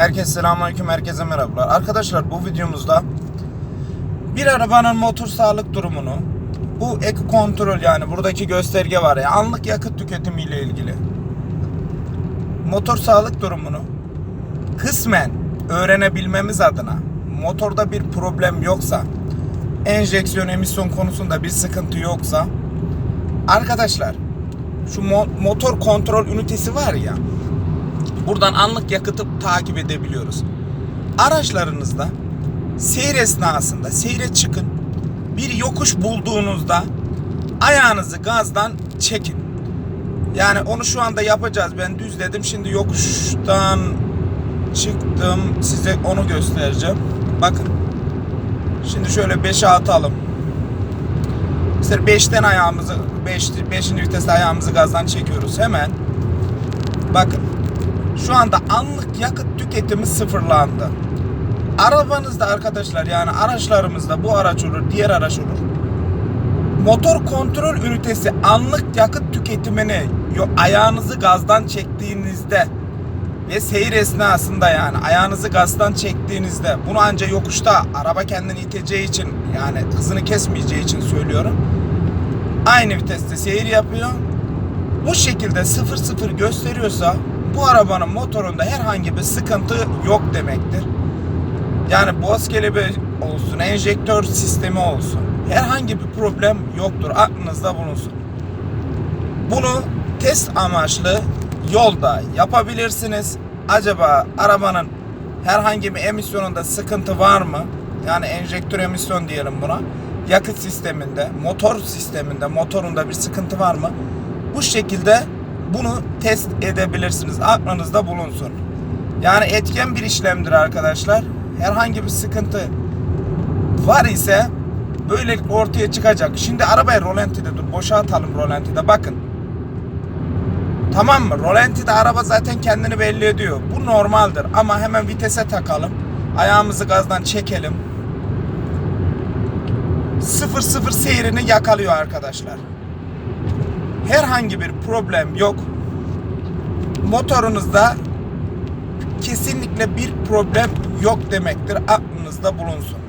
Herkese selamünaleyküm, herkese merhabalar. Arkadaşlar bu videomuzda bir arabanın motor sağlık durumunu, bu eko kontrol yani buradaki gösterge var ya anlık yakıt tüketimi ile ilgili motor sağlık durumunu kısmen öğrenebilmemiz adına motorda bir problem yoksa enjeksiyon emisyon konusunda bir sıkıntı yoksa arkadaşlar şu mo- motor kontrol ünitesi var ya buradan anlık yakıtı takip edebiliyoruz. Araçlarınızda seyir esnasında seyre çıkın. Bir yokuş bulduğunuzda ayağınızı gazdan çekin. Yani onu şu anda yapacağız. Ben düzledim. Şimdi yokuştan çıktım. Size onu göstereceğim. Bakın. Şimdi şöyle 5'e atalım. Mesela 5'ten ayağımızı 5 5. viteste ayağımızı gazdan çekiyoruz. Hemen bakın şu anda anlık yakıt tüketimi sıfırlandı. Arabanızda arkadaşlar yani araçlarımızda bu araç olur, diğer araç olur. Motor kontrol ünitesi anlık yakıt tüketimini ayağınızı gazdan çektiğinizde ve seyir esnasında yani ayağınızı gazdan çektiğinizde bunu ancak yokuşta araba kendini iteceği için yani hızını kesmeyeceği için söylüyorum. Aynı viteste seyir yapıyor. Bu şekilde 0-0 gösteriyorsa bu arabanın motorunda herhangi bir sıkıntı yok demektir. Yani boğaz kelebeği olsun, enjektör sistemi olsun. Herhangi bir problem yoktur. Aklınızda bulunsun. Bunu test amaçlı yolda yapabilirsiniz. Acaba arabanın herhangi bir emisyonunda sıkıntı var mı? Yani enjektör emisyon diyelim buna. Yakıt sisteminde, motor sisteminde, motorunda bir sıkıntı var mı? Bu şekilde bunu test edebilirsiniz. Aklınızda bulunsun. Yani etken bir işlemdir arkadaşlar. Herhangi bir sıkıntı var ise böylelikle ortaya çıkacak. Şimdi arabayı rolantide dur. Boşa atalım rolantide. Bakın. Tamam mı? Rolantide araba zaten kendini belli ediyor. Bu normaldir. Ama hemen vitese takalım. Ayağımızı gazdan çekelim. 0-0 seyrini yakalıyor arkadaşlar. Herhangi bir problem yok. Motorunuzda kesinlikle bir problem yok demektir. Aklınızda bulunsun.